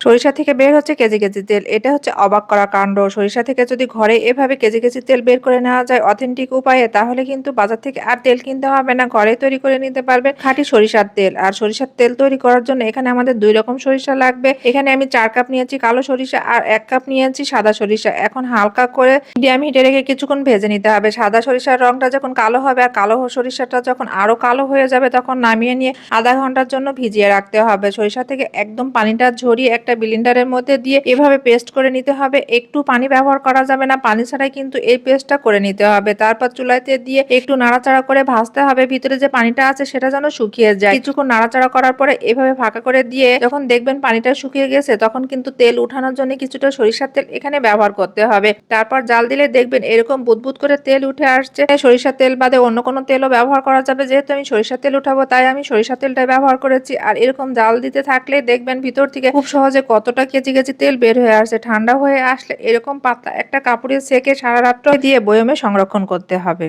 সরিষা থেকে বের হচ্ছে কেজি কেজি তেল। এটা হচ্ছে অবাক করা কাণ্ড। সরিষা থেকে যদি ঘরে এভাবে কেজি কেজি তেল বের করে নেওয়া যায় অথেন্টিক উপায়ে, তাহলে কিন্তু বাজার থেকে আর তেল কিনতে হবে না। ঘরে তৈরি করে নিতে পারবে খাঁটি সরিষার তেল। আর সরিষার তেল তৈরি করার জন্য এখানে আমাদের দুই রকম সরিষা লাগবে। এখানে আমি চার কাপ নিয়েছি কালো সরিষা আর এক কাপ নিয়েছি সাদা সরিষা। এখন হালকা করে মিডিয়াম হিটে রেখে কিছুক্ষণ ভেজে নিতে হবে। সাদা সরিষার রংটা যখন কালো হবে আর কালো সরিষাটা যখন আরও কালো হয়ে যাবে, তখন নামিয়ে নিয়ে আধা ঘণ্টার জন্য ভিজিয়ে রাখতে হবে। সরিষা থেকে একদম পানিটা ঝরিয়ে একটা ব্লিন্ডারের মধ্যে দিয়ে এভাবে পেস্ট করে নিতে হবে। একটু পানি ব্যবহার করা যাবে না, পানি ছাড়াই কিন্তু এই পেস্টটা করে নিতে হবে। তারপর চুলাইতে দিয়ে একটু নাড়াচাড়া করে ভাজতে হবে। ভিতরে যে পানিটা আছে সেটা যেন শুকিয়ে যায়। কিছুক্ষণ নাড়াচাড়া করার পরে এভাবে ফাঁকা করে দিয়ে যখন দেখবেন পানিটা শুকিয়ে গেছে, তখন কিন্তু তেল উঠানোর জন্য কিছুটা সরিষার তেল এখানে ব্যবহার করতে হবে। তারপর জাল দিলে দেখবেন এরকম বুদবুদ করে তেল উঠে আসছে। সরিষার তেল বাদে অন্য কোনো তেলও ব্যবহার করা যাবে। যেহেতু আমি সরিষার তেল উঠাবো, তাই আমি সরিষার তেলটা ব্যবহার করেছি। আর এরকম জাল দিতে থাকলে দেখবেন ভিতর থেকে খুব সহজে কতটা কেজি কেজি তেল বের হয়ে আসছে, ঠান্ডা হয়ে আসলে এরকম পাতলা একটা কাপড়ে সেকে সারা রাত্র দিয়ে বয়মে সংরক্ষণ করতে হবে।